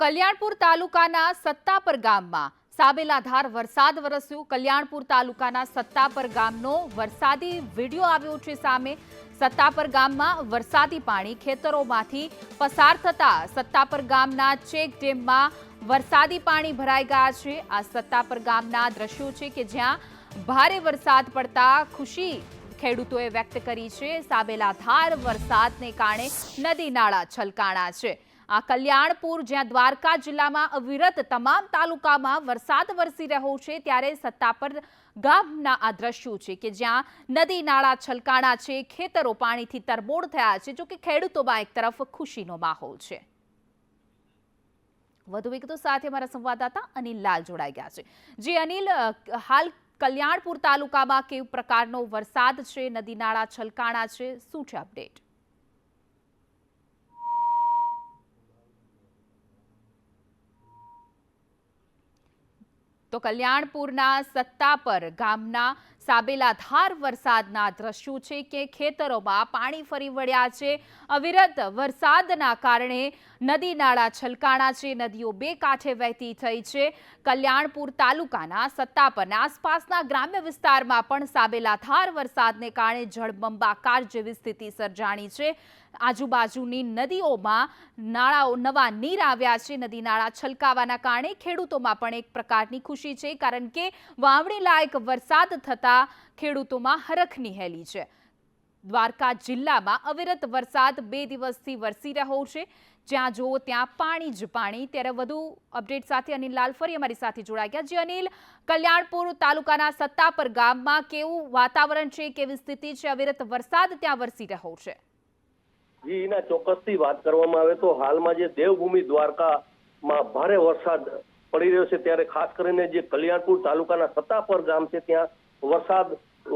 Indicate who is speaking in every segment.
Speaker 1: કલ્યાણપુર તાલુકાના સત્તાપર ગામમાં સાબેલાધાર વરસાદ વરસ્યું. કલ્યાણપુર તાલુકાના સત્તાપર ગામનો વરસાદી વીડિયો આવ્યો છે સામે. સત્તાપર ગામમાં વરસાદી પાણી ખેતરોમાંથી પસાર થતા સત્તાપર ગામના ચેક ડેમમાં વરસાદી પાણી ભરાઈ ગયા છે. આ સત્તાપર ગામના દ્રશ્યો છે કે જ્યાં ભારે વરસાદ પડતા ખુશી ખેડૂતોએ વ્યક્ત કરી છે. સાબેલાધાર વરસાદને કારણે નદી નાળા છલકાણા છે. આ કલ્યાણપુર, જ્યાં દ્વારકા જિલ્લામાં અવિરત તમામ તાલુકામાં વરસાદ વરસી રહ્યો છે, ત્યારે સત્તાપર ગામના આ દ્રશ્યો છે કે જ્યાં નદી, નાળા, છલકાણા છે, ખેતરો પાણીથી તરબોળ થયા છે જો કે ખેડૂતોમાં એક તરફ ખુશીનો માહોલ છે. વધુ વિગતો સાથે અમારા સંવાદદાતા અનિલ લાલ જોડાઈ ગયા છે. જે અનિલ હાલ કલ્યાણપુર તાલુકામાં કેવું પ્રકારનો વરસાદ છે, નદી, નાળા, છલકાણા છે, શું છે અપડેટ તો કલ્યાણપુરના સત્તાપર ગામના સાબેલાધાર વરસાદના દ્રશ્યો છે કે ખેતરોમાં પાણી ફરી વળ્યા છે. અવિરત વરસાદના કારણે નદી નાળા છલકાણા છે. નદીઓ બે કાંઠે વહેતી થઈ છે. કલ્યાણપુર તાલુકાના સત્તાપન આસપાસના ગ્રામ્ય વિસ્તારમાં પણ સાબેલાધાર વરસાદને કારણે જળબંબાકાર જેવી સ્થિતિ સર્જાણી છે. આજુબાજુની નદીઓમાં નાળાઓ નવા નીર આવ્યા છે. નદી નાળા છલકાવાના કારણે ખેડૂતોમાં પણ એક પ્રકારની ખુશી છે. કારણ કે વાવણી લાયક વરસાદ થતા ખેડૂતોમાં હરખની હેલી છે. દ્વારકા જિલ્લામાં અવિરત વરસાદ બે દિવસથી વરસી રહ્યો છે. જ્યાં જુઓ ત્યાં પાણી જ પાણી. ત્યારે વધુ અપડેટ સાથે અનિલ લાલ ફરી અમારી સાથે જોડાઈ ગયા જે અનિલ, કલ્યાણપુર તાલુકાના સત્તાપર ગામમાં કેવું વાતાવરણ છે? કેવી સ્થિતિ છે? અવિરત વરસાદ ત્યાં વરસી રહ્યો છે.
Speaker 2: જી, એના ચોક્કસથી વાત કરવામાં આવે તો હાલમાં જે દેવભૂમિ દ્વારકામાં ભારે વરસાદ પડી રહ્યો છે, ત્યારે ખાસ કરીને જે કલ્યાણપુર તાલુકાના સત્તાપર ગામ છે, ત્યાં વરસાદ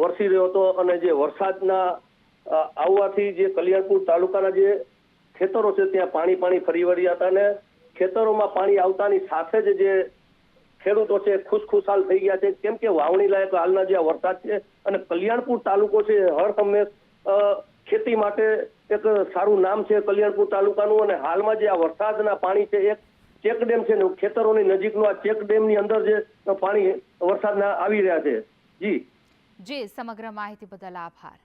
Speaker 2: વરસી રહ્યો હતો અને જે વરસાદના આવવાથી જે કલ્યાણપુર તાલુકાના જે ખેતરો છે, ત્યાં પાણી પાણી ફરી વળ્યા હતા અને ખેતરોમાં પાણી આવતાની સાથે જ જે ખેડૂતો છે, ખુશખુશાલ થઈ ગયા છે. કેમ કે વાવણી લાયક હાલના જે વરસાદ છે અને કલ્યાણપુર તાલુકો છે, હર હંમેશ ખેતી માટે એક સારું નામ છે કલ્યાણપુર તાલુકાનું અને હાલમાં જે આ વરસાદના પાણી છે, એક ચેક ડેમ છે ખેતરોની નજીકનું આ ચેક ડેમની અંદર જે પાણી વરસાદના આવી રહ્યા છે. જી.
Speaker 1: જે સમગ્ર માહિતી બદલ આભાર.